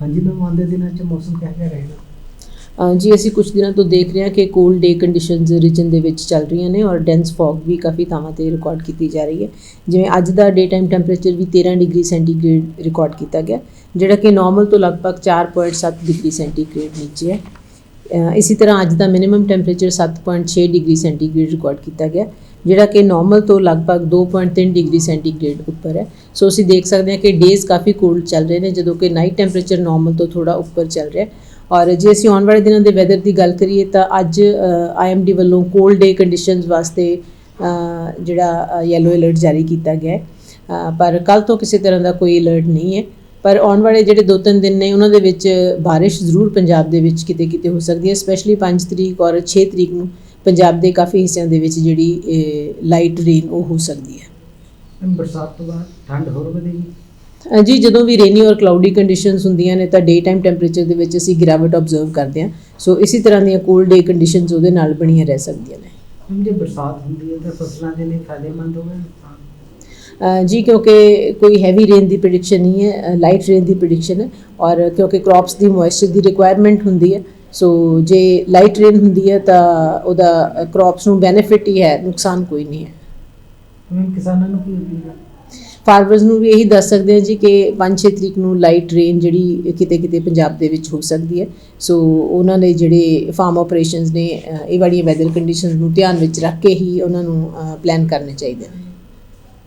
ਹਾਂਜੀ ਮੈਮ ਆਉਂਦੇ ਦਿਨਾਂ 'ਚ ਮੌਸਮ ਕਿਹੋ ਜਿਹਾ ਰਹੇਗਾ? ਜੀ, ਅਸੀਂ ਕੁਝ ਦਿਨਾਂ ਤੋਂ ਦੇਖ ਰਹੇ ਹਾਂ ਕਿ ਕੋਲਡ ਡੇ ਕੰਡੀਸ਼ਨਸ ਰੀਜਨ ਦੇ ਵਿੱਚ ਚੱਲ ਰਹੀਆਂ ਨੇ ਔਰ ਡੈਂਸ ਫੌਗ ਵੀ ਕਾਫੀ ਥਾਵਾਂ ਤੇ ਰਿਕਾਰਡ ਕੀਤੀ ਜਾ ਰਹੀ ਹੈ। ਜਿਵੇਂ ਅੱਜ ਦਾ ਡੇ ਟਾਈਮ ਟੈਂਪਰੇਚਰ ਵੀ 13 ਡਿਗਰੀ ਸੈਂਟੀਗ੍ਰੇਡ ਰਿਕਾਰਡ ਕੀਤਾ ਗਿਆ, ਜਿਹੜਾ ਕਿ ਨਾਰਮਲ ਤੋਂ ਲਗਭਗ 4.7 ਡਿਗਰੀ ਸੈਂਟੀਗ੍ਰੇਡ ਨੀਚੇ ਹੈ। ਇਸੇ ਤਰ੍ਹਾਂ ਅੱਜ ਦਾ minimum temperature 7.6 degree centigrade record ਕੀਤਾ ਗਿਆ, ਜਿਹੜਾ ਕਿ ਨਾਰਮਲ ਤੋਂ ਲਗਭਗ 2.3 ਡਿਗਰੀ ਸੈਂਟੀਗ੍ਰੇਡ ਉੱਪਰ ਹੈ। ਸੋ ਅਸੀਂ ਦੇਖ ਸਕਦੇ ਹਾਂ ਕਿ ਡੇਜ਼ ਕਾਫੀ ਕੋਲਡ ਚੱਲ ਰਹੇ ਨੇ, ਜਦੋਂ ਕਿ ਨਾਈਟ ਟੈਂਪਰੇਚਰ ਨਾਰਮਲ ਤੋਂ ਥੋੜਾ ਉੱਪਰ ਚੱਲ ਰਿਹਾ ਔਰ ਜੇ ਅਸੀਂ ਆਉਣ ਵਾਲੇ ਦਿਨਾਂ ਦੇ ਵੈਦਰ ਦੀ ਗੱਲ ਕਰੀਏ ਤਾਂ ਅੱਜ ਆਈਐਮਡੀ ਵੱਲੋਂ ਕੋਲਡ ਡੇ ਕੰਡੀਸ਼ਨਸ ਵਾਸਤੇ ਜਿਹੜਾ ਯੈਲੋ ਅਲਰਟ ਜਾਰੀ ਕੀਤਾ ਗਿਆ ਹੈ। ਪਰ ਕੱਲ ਤੋਂ ਕਿਸੇ ਤਰ੍ਹਾਂ ਦਾ ਕੋਈ ਅਲਰਟ ਨਹੀਂ ਹੈ। ਪਰ ਆਉਣ ਵਾਲੇ ਜਿਹੜੇ 2-3 ਦਿਨ ਨੇ ਉਹਨਾਂ ਦੇ ਵਿੱਚ ਬਾਰਿਸ਼ ਜ਼ਰੂਰ ਪੰਜਾਬ ਦੇ ਵਿੱਚ ਕਿਤੇ ਕਿਤੇ ਹੋ ਸਕਦੀ ਹੈ ਸਪੈਸ਼ਲੀ 5 ਤਰੀਕ ਔਰ 6 ਤਰੀਕ ਨੂੰ ਪੰਜਾਬ ਦੇ ਕਾਫੀ ਹਿੱਸਿਆਂ ਦੇ ਵਿੱਚ ਜਿਹੜੀ ਲਾਈਟ ਰੇਨ ਉਹ ਹੋ ਸਕਦੀ ਹੈ। ਬਰਸਾਤ ਤੋਂ ਬਾਅਦ ਠੰਡ ਹੋਰ ਵਧੇਗੀ? ਜੀ ਜਦੋਂ ਵੀ ਰੇਨੀ ਔਰ ਕਲਾਉਡੀ ਕੰਡੀਸ਼ਨਸ ਹੁੰਦੀਆਂ ਨੇ ਤਾਂ ਡੇ ਟਾਈਮ ਟੈਂਪਰੇਚਰ ਦੇ ਵਿੱਚ ਅਸੀਂ ਗਿਰਾਵਟ ਆਬਜ਼ਰਵ ਕਰਦੇ ਹਾਂ। ਸੋ ਇਸੇ ਤਰ੍ਹਾਂ ਦੀਆਂ ਕੋਲਡ ਡੇ ਕੰਡੀਸ਼ਨਸ ਉਹਦੇ ਨਾਲ ਬਣੀਆਂ ਰਹਿ ਸਕਦੀਆਂ ਨੇ। ਜੇ ਬਰਸਾਤ ਹੁੰਦੀ ਹੈ ਤਾਂ ਫਸਲਾਂ ਦੇ ਲਈ ਫਾਇਦੇਮੰਦ ਹੋਵੇ ਨੁਕਸਾਨ ਜੀ ਕਿਉਂਕਿ ਕੋਈ ਹੈਵੀ ਰੇਨ ਦੀ ਪ੍ਰੈਡਿਕਸ਼ਨ ਨਹੀਂ ਹੈ ਲਾਈਟ ਰੇਨ ਦੀ ਪ੍ਰੈਡਿਕਸ਼ਨ ਹੈ ਔਰ ਕਿਉਂਕਿ ਕ੍ਰੌਪਸ ਦੀ ਮੋਇਸਚਰ ਦੀ ਰਿਕੁਆਇਰਮੈਂਟ ਹੁੰਦੀ ਹੈ ਸੋ ਜੇ ਲਾਈਟ ਰੇਨ ਹੁੰਦੀ ਹੈ ਤਾਂ ਉਹਦਾ ਕ੍ਰੌਪਸ ਨੂੰ ਬੈਨੀਫਿਟ ਹੀ ਹੈ ਨੁਕਸਾਨ ਕੋਈ ਨਹੀਂ ਹੈ। ਕਿਸਾਨਾਂ ਨੂੰ ਕੀ ਅਪੀਲ ਹੈ? ਫਾਰਮਰਸ ਨੂੰ ਵੀ ਇਹੀ ਦੱਸ ਸਕਦੇ ਹਾਂ ਜੀ ਕਿ 5-6 ਤਰੀਕ ਨੂੰ ਲਾਈਟ ਰੇਨ ਜਿਹੜੀ ਕਿਤੇ ਕਿਤੇ ਪੰਜਾਬ ਦੇ ਵਿੱਚ ਹੋ ਸਕਦੀ ਹੈ ਸੋ ਉਹਨਾਂ ਨੇ ਜਿਹੜੇ ਫਾਰਮ ਆਪਰੇਸ਼ਨਸ ਨੇ ਇਹ ਵਾਲੀਆਂ ਵੈਦਰ ਕੰਡੀਸ਼ਨਸ ਨੂੰ ਧਿਆਨ ਵਿੱਚ ਰੱਖ ਕੇ ਹੀ ਉਹਨਾਂ ਨੂੰ ਪਲਾਨ ਕਰਨੇ ਚਾਹੀਦੇ ਨੇ।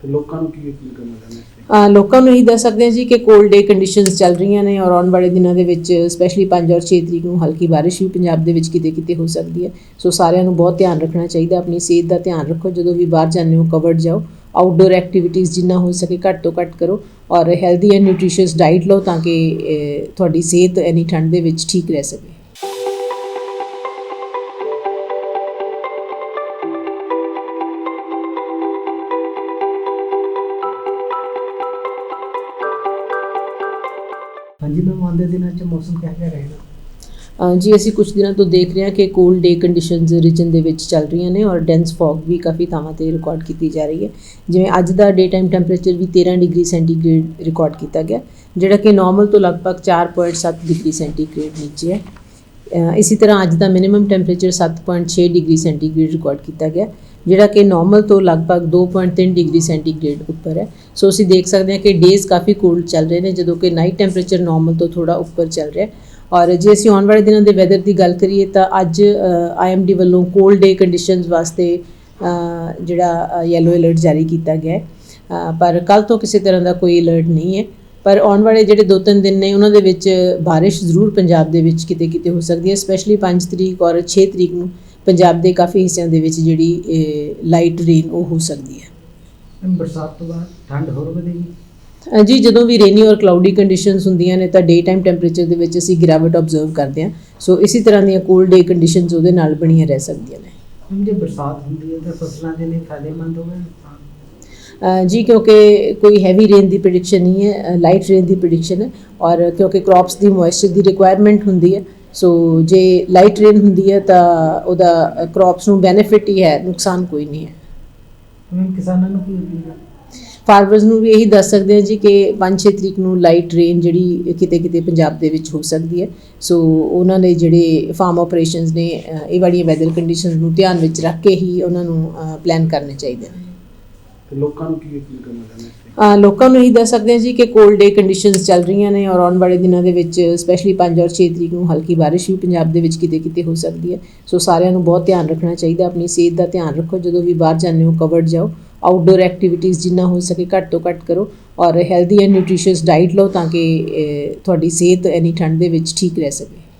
ਤੇ ਲੋਕਾਂ ਨੂੰ ਕੀ ਅਪੀਲ ਕਰਨਾ ਚਾਹੁੰਦੇ ਅ, ਲੋਕਾਂ ਨੂੰ ਇਹੀ ਦੱਸ ਸਕਦੇ ਹਾਂ ਜੀ ਕਿ ਕੋਲਡ ਡੇ ਕੰਡੀਸ਼ਨਸ ਚੱਲ ਰਹੀਆਂ ਨੇ ਔਰ ਆਉਣ ਵਾਲੇ ਦਿਨਾਂ ਦੇ ਵਿੱਚ ਸਪੈਸ਼ਲੀ 5 ਔਰ 6 ਤਰੀਕ ਨੂੰ ਹਲਕੀ ਬਾਰਿਸ਼ ਵੀ ਪੰਜਾਬ ਦੇ ਵਿੱਚ ਕਿਤੇ ਕਿਤੇ ਹੋ ਸਕਦੀ ਹੈ। ਸੋ ਸਾਰਿਆਂ ਨੂੰ ਬਹੁਤ ਧਿਆਨ ਰੱਖਣਾ ਚਾਹੀਦਾ ਆਪਣੀ ਸਿਹਤ ਦਾ ਧਿਆਨ ਰੱਖੋ ਜਦੋਂ ਵੀ ਬਾਹਰ ਜਾਂਦੇ ਹੋ ਕਵਰਡ ਜਾਓ ਆਊਟਡੋਰ ਐਕਟੀਵਿਟੀਜ਼ ਜਿੰਨਾ ਹੋ ਸਕੇ ਘੱਟ ਤੋਂ ਘੱਟ ਕਰੋ ਔਰ ਹੈਲਦੀ ਐਂਡ ਨਿਊਟ੍ਰੀਸ਼ੀਅਸ ਡਾਈਟ ਲਓ ਤਾਂ ਕਿ ਅ, ਤੁਹਾਡੀ ਸਿਹਤ ਐਨੀ ਠੰਡ ਦੇ ਵਿੱਚ ਠੀਕ ਰਹਿ ਸਕੇ। ਹਾਂਜੀ ਮੈਮ ਆਉਂਦੇ ਦਿਨਾਂ 'ਚ ਮੌਸਮ ਕਿਹੋ ਜਿਹਾ ਰਹੇਗਾ। ਜੀ ਅਸੀਂ ਕੁਝ ਦਿਨਾਂ ਤੋਂ ਦੇਖ ਰਹੇ ਹਾਂ ਕਿ ਕੋਲਡ ਡੇ ਕੰਡੀਸ਼ਨਸ ਰੀਜਨ ਦੇ ਵਿੱਚ ਚੱਲ ਰਹੀਆਂ ਨੇ ਔਰ ਡੈਂਸ ਫੌਗ ਵੀ ਕਾਫੀ ਥਾਵਾਂ ਤੇ ਰਿਕਾਰਡ ਕੀਤੀ ਜਾ ਰਹੀ ਹੈ। ਜਿਵੇਂ ਅੱਜ ਦਾ ਡੇ ਟਾਈਮ ਟੈਂਪਰੇਚਰ ਵੀ 13 ਡਿਗਰੀ ਸੈਂਟੀਗ੍ਰੇਡ ਰਿਕਾਰਡ ਕੀਤਾ ਗਿਆ ਜਿਹੜਾ ਕਿ ਨਾਰਮਲ ਤੋਂ ਲਗਭਗ 4.7 ਡਿਗਰੀ ਸੈਂਟੀਗ੍ਰੇਡ ਨੀਚੇ ਹੈ। ਅ, ਇਸੇ ਤਰ੍ਹਾਂ ਅੱਜ ਦਾ minimum temperature 7.6 degree centigrade record ਕੀਤਾ ਗਿਆ। ਜਿਹੜਾ ਕਿ ਨਾਰਮਲ ਤੋਂ ਲਗਭਗ 2.3 ਡਿਗਰੀ ਸੈਂਟੀਗ੍ਰੇਡ ਉੱਪਰ ਹੈ। ਸੋ ਅਸੀਂ ਦੇਖ ਸਕਦੇ ਹਾਂ ਕਿ ਡੇਜ਼ ਕਾਫੀ ਕੋਲਡ ਚੱਲ ਰਹੇ ਨੇ, ਜਦੋਂ ਕਿ ਨਾਈਟ ਟੈਂਪਰੇਚਰ ਨਾਰਮਲ ਤੋਂ ਥੋੜਾ ਉੱਪਰ ਚੱਲ ਰਿਹਾ ਹੈ। ਔਰ ਜੇ ਅਸੀਂ ਆਉਣ ਵਾਲੇ ਦਿਨਾਂ ਦੇ ਵੈਦਰ ਦੀ ਗੱਲ ਕਰੀਏ ਤਾਂ ਅੱਜ ਆਈਐਮਡੀ ਵੱਲੋਂ ਕੋਲਡ ਡੇ ਕੰਡੀਸ਼ਨਸ ਵਾਸਤੇ ਜਿਹੜਾ ਯੈਲੋ ਅਲਰਟ ਜਾਰੀ ਕੀਤਾ ਗਿਆ ਹੈ। ਪਰ ਕੱਲ ਤੋਂ ਕਿਸੇ ਤਰ੍ਹਾਂ ਦਾ ਕੋਈ ਅਲਰਟ ਨਹੀਂ ਹੈ। ਪਰ ਆਉਣ ਵਾਲੇ ਜਿਹੜੇ 2-3 ਦਿਨ ਨੇ, ਉਹਨਾਂ ਦੇ ਵਿੱਚ ਬਾਰਿਸ਼ ਜ਼ਰੂਰ ਪੰਜਾਬ ਦੇ ਵਿੱਚ ਕਿਤੇ ਕਿਤੇ ਹੋ ਸਕਦੀ ਹੈ ਸਪੈਸ਼ਲੀ 5 ਤਰੀਕ ਔਰ 6 ਤਰੀਕ ਨੂੰ। ਪੰਜਾਬ ਦੇ ਕਾਫੀ ਹਿੱਸਿਆਂ ਦੇ ਵਿੱਚ ਜਿਹੜੀ ਲਾਈਟ ਰੇਨ ਉਹ ਹੋ ਸਕਦੀ ਹੈ। ਬਰਸਾਤ ਤੋਂ ਬਾਅਦ ਠੰਡ ਹੋਰ ਵਧੇਗੀ? ਜੀ ਜਦੋਂ ਵੀ ਰੇਨੀ ਔਰ ਕਲਾਉਡੀ ਕੰਡੀਸ਼ਨਸ ਹੁੰਦੀਆਂ ਨੇ ਤਾਂ ਡੇ ਟਾਈਮ ਟੈਂਪਰੇਚਰ ਦੇ ਵਿੱਚ ਅਸੀਂ ਗਿਰਾਵਟ ਆਬਜ਼ਰਵ ਕਰਦੇ ਹਾਂ। ਸੋ ਇਸੇ ਤਰ੍ਹਾਂ ਦੀਆਂ ਕੋਲਡ ਡੇ ਕੰਡੀਸ਼ਨਸ ਉਹਦੇ ਨਾਲ ਬਣੀਆਂ ਰਹਿ ਸਕਦੀਆਂ ਨੇ। ਜੇ ਬਰਸਾਤ ਹੁੰਦੀ ਹੈ ਤਾਂ ਫਸਲਾਂ ਦੇ ਲਈ ਫਾਇਦੇਮੰਦ ਹੋਵੇ ਜੀ ਕਿਉਂਕਿ ਕੋਈ ਹੈਵੀ ਰੇਨ ਦੀ ਪ੍ਰੈਡਿਕਸ਼ਨ ਨਹੀਂ ਹੈ ਲਾਈਟ ਰੇਨ ਦੀ ਪ੍ਰੈਡਿਕਸ਼ਨ ਹੈ ਔਰ ਕਿਉਂਕਿ ਕ੍ਰੌਪਸ ਦੀ ਮੋਇਸਚਰ ਦੀ ਰਿਕੁਆਇਰਮੈਂਟ ਹੁੰਦੀ ਹੈ ਸੋ ਜੇ ਲਾਈਟ ਰੇਨ ਹੁੰਦੀ ਹੈ ਤਾਂ ਉਹਦਾ ਕ੍ਰੌਪਸ ਨੂੰ ਬੈਨੀਫਿਟ ਹੀ ਹੈ ਨੁਕਸਾਨ ਕੋਈ ਨਹੀਂ ਹੈ। ਕਿਸਾਨਾਂ ਨੂੰ ਕੀ ਅਪੀਲ ਹੈ? ਫਾਰਮਰਸ ਨੂੰ ਵੀ ਇਹੀ ਦੱਸ ਸਕਦੇ ਹਾਂ ਜੀ ਕਿ 5-6 ਤਰੀਕ ਨੂੰ ਲਾਈਟ ਰੇਨ ਜਿਹੜੀ ਕਿਤੇ ਕਿਤੇ ਪੰਜਾਬ ਦੇ ਵਿੱਚ ਹੋ ਸਕਦੀ ਹੈ। ਸੋ ਉਹਨਾਂ ਨੇ ਜਿਹੜੇ ਫਾਰਮ ਆਪਰੇਸ਼ਨਸ ਨੇ ਇਹ ਵਾਲੀਆਂ ਵੈਦਰ ਕੰਡੀਸ਼ਨਸ ਨੂੰ ਧਿਆਨ ਵਿੱਚ ਰੱਖ ਕੇ ਹੀ ਉਹਨਾਂ ਨੂੰ ਪਲਾਨ ਕਰਨੇ ਚਾਹੀਦੇ ਨੇ। ਲੋਕਾਂ ਨੂੰ ਕੀ ਅਪੀਲ ਕਰਨਾ ਚਾਹੁੰਦੇ ਅ, ਲੋਕਾਂ ਨੂੰ ਇਹੀ ਦੱਸ ਸਕਦੇ ਹਾਂ ਜੀ ਕਿ ਕੋਲਡ ਡੇ ਕੰਡੀਸ਼ਨਸ ਚੱਲ ਰਹੀਆਂ ਨੇ ਔਰ ਆਉਣ ਵਾਲੇ ਦਿਨਾਂ ਦੇ ਵਿੱਚ ਸਪੈਸ਼ਲੀ 5 ਔਰ 6 ਤਰੀਕ ਨੂੰ ਹਲਕੀ ਬਾਰਿਸ਼ ਵੀ ਪੰਜਾਬ ਦੇ ਵਿੱਚ ਕਿਤੇ ਕਿਤੇ ਹੋ ਸਕਦੀ ਹੈ। ਸੋ ਸਾਰਿਆਂ ਨੂੰ ਬਹੁਤ ਧਿਆਨ ਰੱਖਣਾ ਚਾਹੀਦਾ ਆਪਣੀ ਸਿਹਤ ਦਾ ਧਿਆਨ ਰੱਖੋ ਜਦੋਂ ਵੀ ਬਾਹਰ ਜਾਂਦੇ ਹੋ ਕਵਰਡ ਜਾਓ ਆਊਟਡੋਰ ਐਕਟੀਵਿਟੀਜ਼ ਜਿੰਨਾ ਹੋ ਸਕੇ ਘੱਟ ਤੋਂ ਘੱਟ ਕਰੋ ਔਰ ਹੈਲਦੀ ਐਂਡ ਨਿਊਟ੍ਰੀਸ਼ੀਅਸ ਡਾਈਟ ਲਓ ਤਾਂ ਕਿ ਅ, ਤੁਹਾਡੀ ਸਿਹਤ ਐਨੀ ਠੰਡ ਦੇ ਵਿੱਚ ਠੀਕ ਰਹਿ ਸਕੇ।